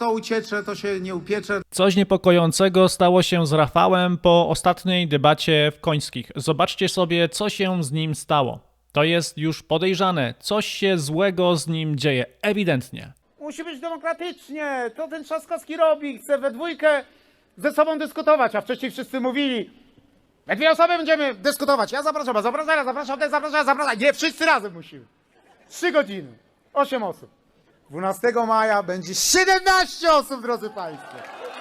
Co uciecze, to się nie upiecze. Coś niepokojącego stało się z Rafałem po ostatniej debacie w Końskich. Zobaczcie sobie, co się z nim stało. To jest już podejrzane. Coś się złego z nim dzieje. Ewidentnie. Musi być demokratycznie. To ten Trzaskowski robi. Chce we dwójkę ze sobą dyskutować, a wcześniej wszyscy mówili. We dwie osoby będziemy dyskutować. Ja zapraszam, a zapraszam, zapraszam, zapraszam, zapraszam. Nie, wszyscy razem musimy. Trzy godziny. Osiem osób. 12 maja będzie 17 osób, drodzy Państwo.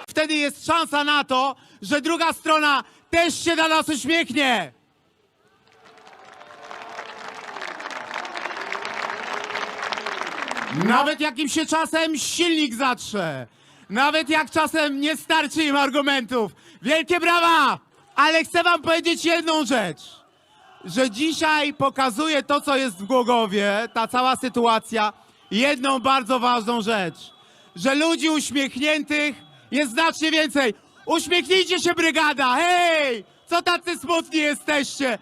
Wtedy jest szansa na to, że druga strona też się na nas uśmiechnie. Nawet jak im się czasem silnik zatrze, nawet jak czasem nie starczy im argumentów. Wielkie brawa! Ale chcę wam powiedzieć jedną rzecz, że dzisiaj pokazuje to, co jest w Głogowie, ta cała sytuacja, jedną bardzo ważną rzecz, że ludzi uśmiechniętych jest znacznie więcej. Uśmiechnijcie się, brygada! Hej! Co tacy smutni jesteście?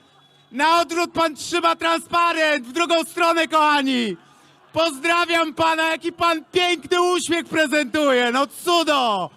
Na odwrót pan trzyma transparent w drugą stronę, kochani! Pozdrawiam pana, jaki pan piękny uśmiech prezentuje! No cudo!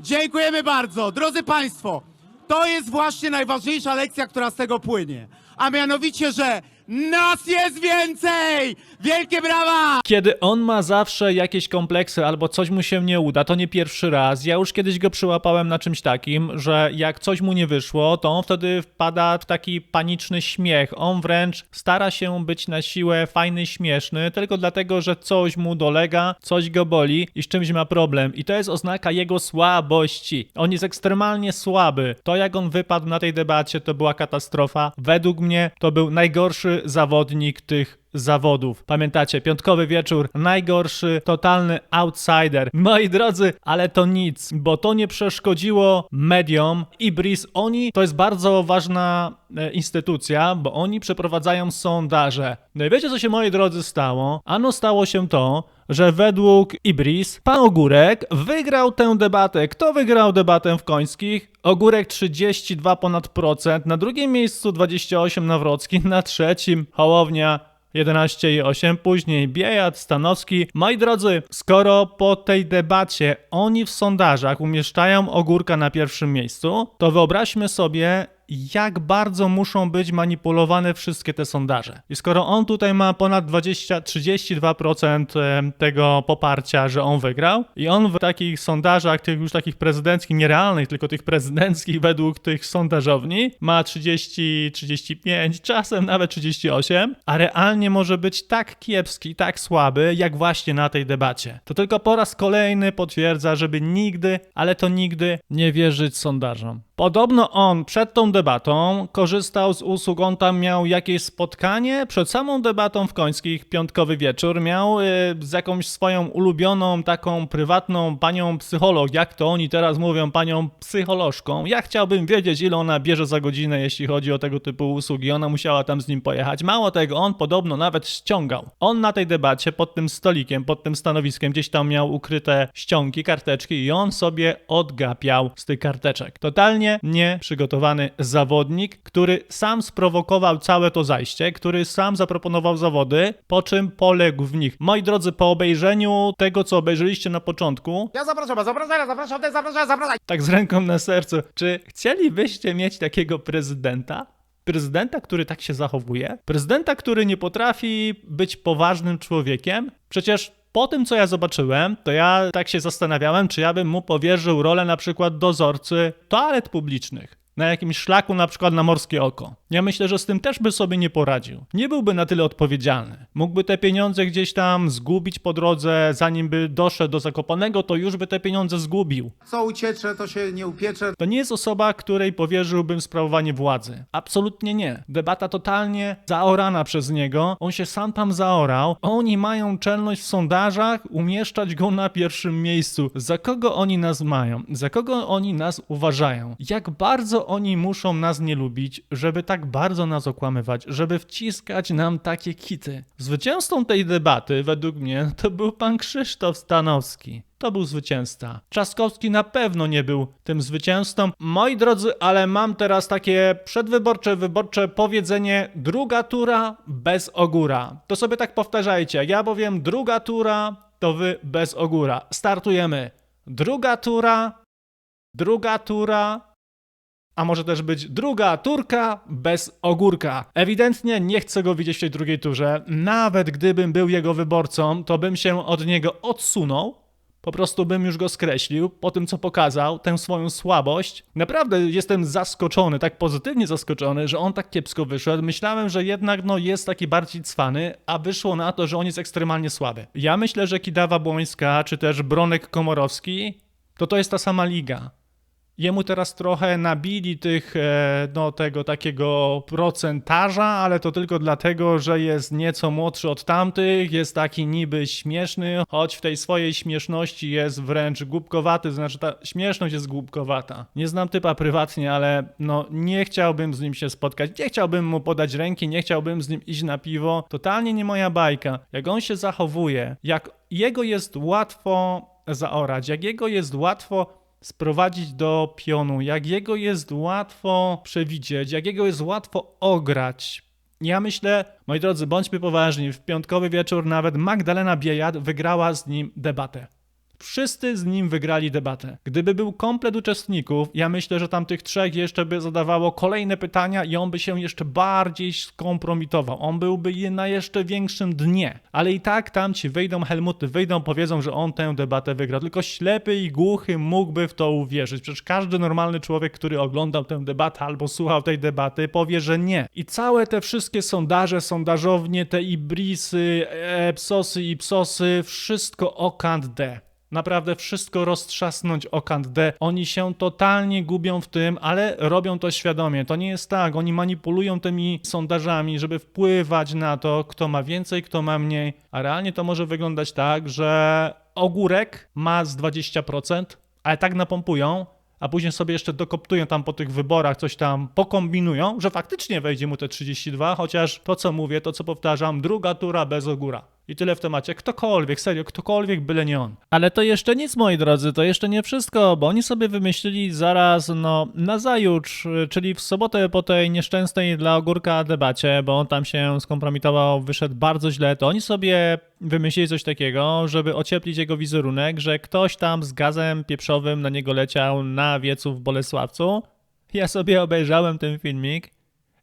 Dziękujemy bardzo. Drodzy Państwo, to jest właśnie najważniejsza lekcja, która z tego płynie. A mianowicie, że nas jest więcej! Wielkie brawa! Kiedy on ma zawsze jakieś kompleksy albo coś mu się nie uda, to nie pierwszy raz. Ja już kiedyś go przyłapałem na czymś takim, że jak coś mu nie wyszło, to on wtedy wpada w taki paniczny śmiech. On wręcz stara się być na siłę fajny, śmieszny, tylko dlatego, że coś mu dolega, coś go boli i z czymś ma problem. I to jest oznaka jego słabości. On jest ekstremalnie słaby. To jak on wypadł na tej debacie, to była katastrofa. Według mnie to był najgorszy zawodnik tych zawodów. Pamiętacie, piątkowy wieczór, najgorszy, totalny outsider. Moi drodzy, ale to nic, bo to nie przeszkodziło mediom. Ibris, oni, to jest bardzo ważna e, instytucja, bo oni przeprowadzają sondaże. No i wiecie, co się, moi drodzy, stało? Ano stało się to, że według Ibris pan Ogórek wygrał tę debatę. Kto wygrał debatę w Końskich? Ogórek 32 ponad procent, na drugim miejscu 28 Nawrocki, na trzecim Hołownia 11,8, później Biejat, Stanowski. Moi drodzy, skoro po tej debacie oni w sondażach umieszczają Ogórka na pierwszym miejscu, to wyobraźmy sobie, jak bardzo muszą być manipulowane wszystkie te sondaże. I skoro on tutaj ma ponad 20, 32% em, tego poparcia, że on wygrał, i on w takich sondażach, tych już takich prezydenckich, nierealnych, tylko tych prezydenckich według tych sondażowni, ma 30, 35, czasem nawet 38, a realnie może być tak kiepski, tak słaby, jak właśnie na tej debacie. To tylko po raz kolejny potwierdza, żeby nigdy, ale to nigdy nie wierzyć sondażom. Podobno on przed tą debatą korzystał z usług, on tam miał jakieś spotkanie przed samą debatą w Końskich, piątkowy wieczór, miał y, z jakąś swoją ulubioną, taką prywatną panią psycholog, jak to oni teraz mówią, panią psycholożką. Ja chciałbym wiedzieć, ile ona bierze za godzinę, jeśli chodzi o tego typu usługi. Ona musiała tam z nim pojechać. Mało tego, on podobno nawet ściągał. On na tej debacie pod tym stolikiem, pod tym stanowiskiem, gdzieś tam miał ukryte ściągi, karteczki i on sobie odgapiał z tych karteczek. Totalnie nieprzygotowany zawodnik, który sam sprowokował całe to zajście, który sam zaproponował zawody, po czym poległ w nich. Moi drodzy, po obejrzeniu tego, co obejrzeliście na początku, Ja zapraszam, zapraszam, zapraszam, zapraszam, zapraszam. tak z ręką na sercu, czy chcielibyście mieć takiego prezydenta? Prezydenta, który tak się zachowuje? Prezydenta, który nie potrafi być poważnym człowiekiem? Przecież po tym, co ja zobaczyłem, to ja tak się zastanawiałem, czy ja bym mu powierzył rolę na przykład dozorcy toalet publicznych. Na jakimś szlaku, na przykład na morskie oko. Ja myślę, że z tym też by sobie nie poradził. Nie byłby na tyle odpowiedzialny. Mógłby te pieniądze gdzieś tam zgubić po drodze, zanim by doszedł do Zakopanego, to już by te pieniądze zgubił. Co uciecze, to się nie upiecze. To nie jest osoba, której powierzyłbym sprawowanie władzy. Absolutnie nie. Debata totalnie zaorana przez niego. On się sam tam zaorał. Oni mają czelność w sondażach umieszczać go na pierwszym miejscu. Za kogo oni nas mają? Za kogo oni nas uważają? Jak bardzo oni muszą nas nie lubić, żeby tak bardzo nas okłamywać, żeby wciskać nam takie kity? Zwycięzcą tej debaty, według mnie, to był pan Krzysztof Stanowski. To był zwycięzca. Trzaskowski na pewno nie był tym zwycięzcą. Moi drodzy, ale mam teraz takie przedwyborcze, wyborcze powiedzenie: druga tura bez ogóra. To sobie tak powtarzajcie. Ja bowiem druga tura, to wy bez ogóra. Startujemy. druga tura, druga tura, a może też być druga turka bez ogórka. Ewidentnie nie chcę go widzieć w tej drugiej turze. Nawet gdybym był jego wyborcą, to bym się od niego odsunął. Po prostu bym już go skreślił po tym, co pokazał, tę swoją słabość. Naprawdę jestem zaskoczony, tak pozytywnie zaskoczony, że on tak kiepsko wyszedł. Myślałem, że jednak no, jest taki bardziej cwany, a wyszło na to, że on jest ekstremalnie słaby. Ja myślę, że Kidawa Błońska, czy też Bronek Komorowski, to to jest ta sama liga. Jemu teraz trochę nabili tych, e, no tego takiego procentaża, ale to tylko dlatego, że jest nieco młodszy od tamtych, jest taki niby śmieszny, choć w tej swojej śmieszności jest wręcz głupkowaty, znaczy ta śmieszność jest głupkowata. Nie znam typa prywatnie, ale no nie chciałbym z nim się spotkać, nie chciałbym mu podać ręki, nie chciałbym z nim iść na piwo. Totalnie nie moja bajka. Jak on się zachowuje, jak jego jest łatwo zaorać, jak jego jest łatwo sprowadzić do pionu, jak jego jest łatwo przewidzieć, jak jego jest łatwo ograć. Ja myślę, moi drodzy, bądźmy poważni, w piątkowy wieczór nawet Magdalena Biejat wygrała z nim debatę. Wszyscy z nim wygrali debatę. Gdyby był komplet uczestników, ja myślę, że tam tych trzech jeszcze by zadawało kolejne pytania i on by się jeszcze bardziej skompromitował. On byłby je na jeszcze większym dnie. Ale i tak tam ci wyjdą Helmuty, wyjdą, powiedzą, że on tę debatę wygrał. Tylko ślepy i głuchy mógłby w to uwierzyć. Przecież każdy normalny człowiek, który oglądał tę debatę albo słuchał tej debaty, powie, że nie. I całe te wszystkie sondaże, sondażownie, te ibrisy, e, psosy i psosy, wszystko o kant D. Naprawdę wszystko roztrzasnąć o kant D. Oni się totalnie gubią w tym, ale robią to świadomie. To nie jest tak. Oni manipulują tymi sondażami, żeby wpływać na to, kto ma więcej, kto ma mniej. A realnie to może wyglądać tak, że ogórek ma z 20%, ale tak napompują, a później sobie jeszcze dokoptują tam po tych wyborach, coś tam pokombinują, że faktycznie wejdzie mu te 32, chociaż to co mówię, to co powtarzam, druga tura bez ogóra. I tyle w temacie. Ktokolwiek, serio, ktokolwiek, byle nie on. Ale to jeszcze nic, moi drodzy, to jeszcze nie wszystko, bo oni sobie wymyślili zaraz, no, nazajutrz, czyli w sobotę po tej nieszczęsnej dla ogórka debacie, bo on tam się skompromitował, wyszedł bardzo źle, to oni sobie wymyślili coś takiego, żeby ocieplić jego wizerunek, że ktoś tam z gazem pieprzowym na niego leciał na wiecu w Bolesławcu. Ja sobie obejrzałem ten filmik.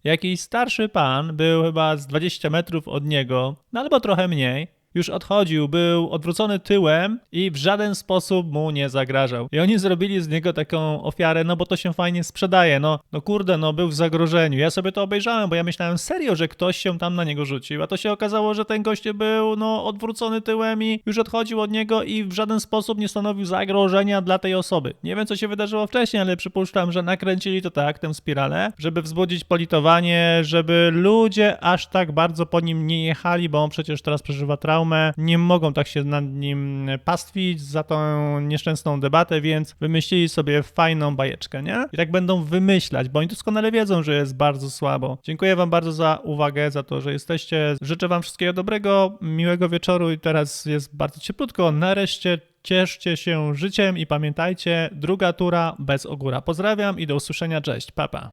Jakiś starszy pan był chyba z 20 metrów od niego, no albo trochę mniej. Już odchodził, był odwrócony tyłem i w żaden sposób mu nie zagrażał. I oni zrobili z niego taką ofiarę, no bo to się fajnie sprzedaje. No, no kurde, no był w zagrożeniu. Ja sobie to obejrzałem, bo ja myślałem serio, że ktoś się tam na niego rzucił, a to się okazało, że ten gość był no odwrócony tyłem i już odchodził od niego i w żaden sposób nie stanowił zagrożenia dla tej osoby. Nie wiem, co się wydarzyło wcześniej, ale przypuszczam, że nakręcili to tak, tę spiralę, żeby wzbudzić politowanie, żeby ludzie aż tak bardzo po nim nie jechali, bo on przecież teraz przeżywa traumę, nie mogą tak się nad nim pastwić za tą nieszczęsną debatę, więc wymyślili sobie fajną bajeczkę, nie? I tak będą wymyślać, bo oni doskonale wiedzą, że jest bardzo słabo. Dziękuję wam bardzo za uwagę, za to, że jesteście. Życzę wam wszystkiego dobrego, miłego wieczoru i teraz jest bardzo cieplutko. Nareszcie cieszcie się życiem i pamiętajcie, druga tura bez ogóra. Pozdrawiam i do usłyszenia, cześć, papa.